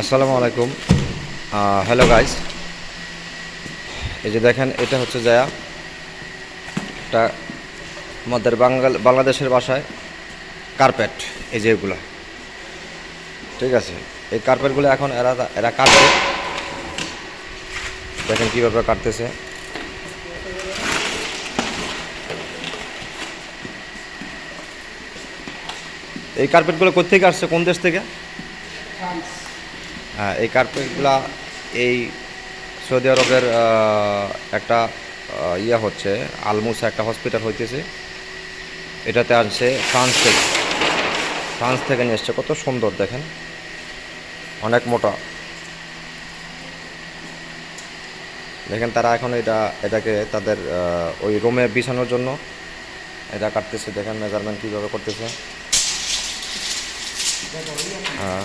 আসসালামু আলাইকুম। Hello guys এই যে দেখেন, এটা হচ্ছে যায়া একটা আমাদের বাঙ্গাল, বাংলাদেশের ভাষায় কার্পেট এই যে এগুলো। ঠিক আছে? এই কার্পেটগুলো এখন এরা এরা কাটবে দেখেন কীভাবে কাটতেছে। এই কার্পেটগুলো কোথেকে আসছে? কোন দেশ থেকে? হ্যাঁ এই কার্পেটগুলা এই সৌদি আরবের একটা ইয়ে হচ্ছে, আলমুসা একটা হসপিটাল হইতেছে। এটাতে আসছে ফ্রান্স থেকে। ফ্রান্স থেকে নিয়ে এসছে। কত সুন্দর, দেখেন। অনেক মোটা। দেখেন তারা এখন এটা, এটাকে তাদের ওই রুমে বিছানোর জন্য এটা কাটতেছে। দেখেন মেজারমেন্ট কীভাবে করতেছে। হ্যাঁ।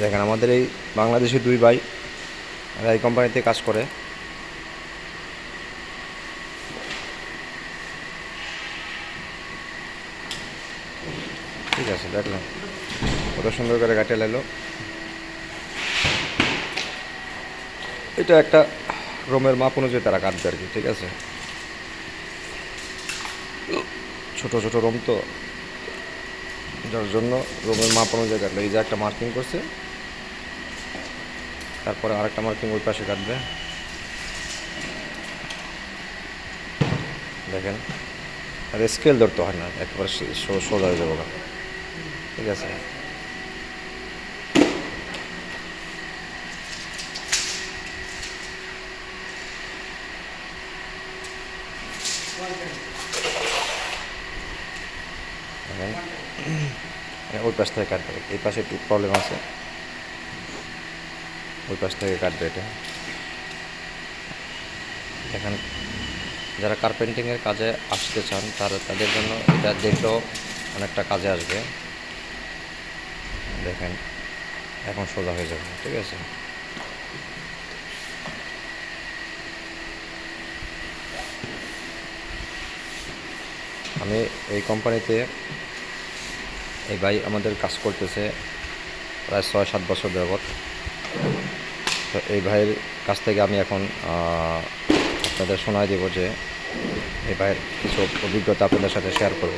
দেখেন, আমাদের এই বাংলাদেশি দুই ভাই এই কোম্পানিতে কাজ করে। ঠিক আছে, দেখলাম। কত সুন্দর করে কাটে লাইলো। এটা একটা রোমের মাপ অনুযায়ী তারা কাটবে আর কি, ঠিক আছে? ছোট ছোট রোম তো। যার জন্য রোমের মাপ অনুযায়ী কাটলো। এই যে একটা মার্কিং করছে। তারপরে আরেকটা মার্কিং ওই পাশে কাটবে। দেখেন, আর স্কেল ধরতে হয় না, একেবারে সোজা হয়ে যাব। ঠিক আছে? ওই পাশ থেকে কাটবে, এই পাশে একটু প্রবলেম আছে। ওই পাশ থেকে কাটবে এটা। দেখেন যারা কার্পেন্টিংয়ের কাজে আসতে চান, তারা তাদের জন্য এটা দেখলেও অনেকটা কাজে আসবে। দেখেন, এখন সোজা হয়ে যাবে, ঠিক আছে? আমি এই কোম্পানিতে এই ভাই আমাদের কাজ করতেছে প্রায় ছয় সাত বছর যাবৎ। তো এই ভাইয়ের কাছ থেকে আমি এখন আপনাদের শোনায় দেব যে এই ভাইয়ের কিছু অভিজ্ঞতা আপনাদের সাথে শেয়ার করব।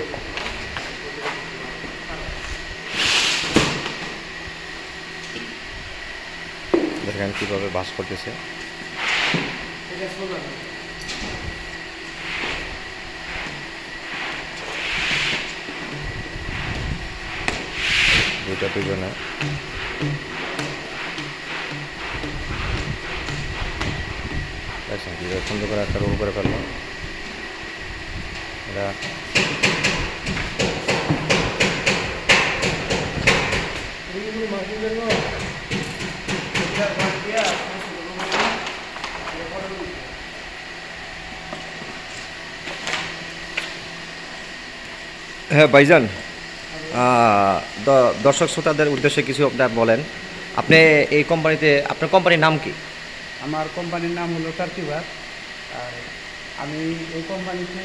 দেখেন কীভাবে বাস করতেছে। দুইটা দুজনে। সুন্দর করে একটা রোল করে ফেলল এটা হ্যাঁ ভাইজান দর্শক শ্রোতাদের উদ্দেশ্যে কিছু আপনার বলেন। আপনি এই কোম্পানিতে, আপনার কোম্পানির নাম কি? আমার কোম্পানির নাম হলো টার্কিবার আর আমি এই কোম্পানিতে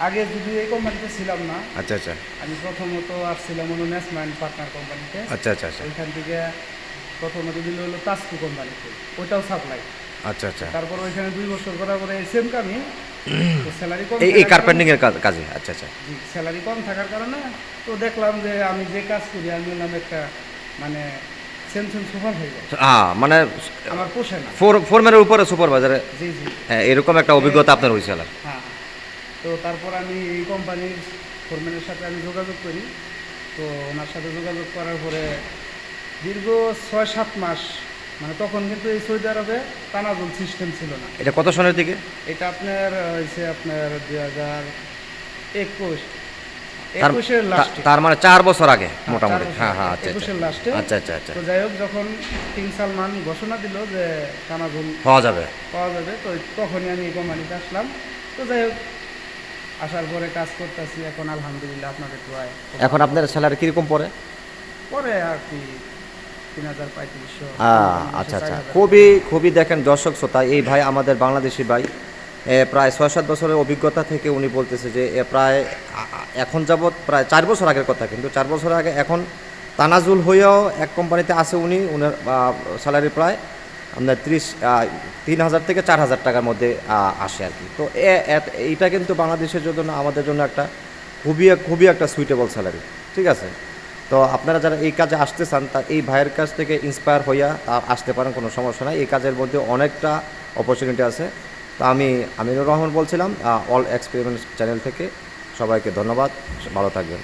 আগে যদি এই কোম্পানিতে ছিলাম না আচ্ছা আচ্ছা। আমি প্রথমত আসছিলাম হলো ন্যাসম্যান পার্টনার কোম্পানিতে। আচ্ছা আচ্ছা আচ্ছা। ওইখান থেকে প্রথমত দিল হলো তাস্কু কোম্পানিতে ওইটাও সাপ্লাই আচ্ছা আচ্ছা। তারপর ওইখানে দুই বছর করার পরে সেম কামই স্যালারি কম এই কার্পেন্টিং এর কাজ- আচ্ছা আচ্ছা। স্যালারি কম থাকার কারণে তো দেখলাম যে আমি যে কাজ করি আমি হলাম একটা মানে সেম সেম সুপার হয়ে যায়। হ্যাঁ মানে আমার পোষে না। ফোর ফোরম্যানের উপরে সুপারভাইজারে? জি জি। হ্যাঁ এরকম একটা অভিজ্ঞতা আপনার হয়েছিল হ্যাঁ তো তারপর আমি এই কোম্পানির ফোরম্যানের সাথে আমি যোগাযোগ করি। তো ওনার সাথে যোগাযোগ করার পরে দীর্ঘ ছয় সাত মাস মানে তখন কিন্তু এই সৌদি আরবে তানাজুল সিস্টেম ছিল না। এটা কত সনের দিকে? এটা আপনার হয়েছে আপনার দুই হাজার একুশ। তার মানে চার বছর আগে মোটামুটি। হ্যাঁ হ্যাঁ আচ্ছা আচ্ছা। আচ্ছা আচ্ছা আচ্ছা। তো যাই হোক যখন কিং সালমান ঘোষণা দিল যে তানাজুল পাওয়া যাবে। পাওয়া যাবে তো তখনই আমি এই কোম্পানিতে আসলাম। তো যাই হোক আসার পরে কাজ করতেছি এখন আলহামদুলিল্লাহ আপনাদের দোয়ায়। এখন আপনার স্যালারি কীরকম পড়ে? পরে আর কি আচ্ছা আচ্ছা। খুবই খুবই দেখেন দর্শক শ্রোতা এই ভাই আমাদের বাংলাদেশি ভাই। প্রায় ছয় সাত বছরের অভিজ্ঞতা থেকে উনি বলতেছে যে প্রায় এখন যাবৎ প্রায় চার বছর আগের কথা, কিন্তু চার বছর আগে এখন তানাজুল হয়েও এক কোম্পানিতে আছে উনি, উনার স্যালারি প্রায় আপনার ত্রিশ তিন হাজার থেকে চার হাজার টাকার মধ্যে আসে আর কি। তো এইটা কিন্তু বাংলাদেশের জন্য, আমাদের জন্য একটা খুবই খুবই একটা সুইটেবল স্যালারি ঠিক আছে? তো আপনারা যারা এই কাজে আসতে চান, তা এই ভাইয়ের কাছ থেকে ইন্সপায়ার হইয়া আসতে পারেন, কোনো সমস্যা নাই। এই কাজের মধ্যে অনেকটা অপরচুনিটি আছে। তো আমি আমিনুর রহমান বলছিলাম অল এক্সপেরিমেন্ট চ্যানেল থেকে। সবাইকে ধন্যবাদ ভালো থাকবেন।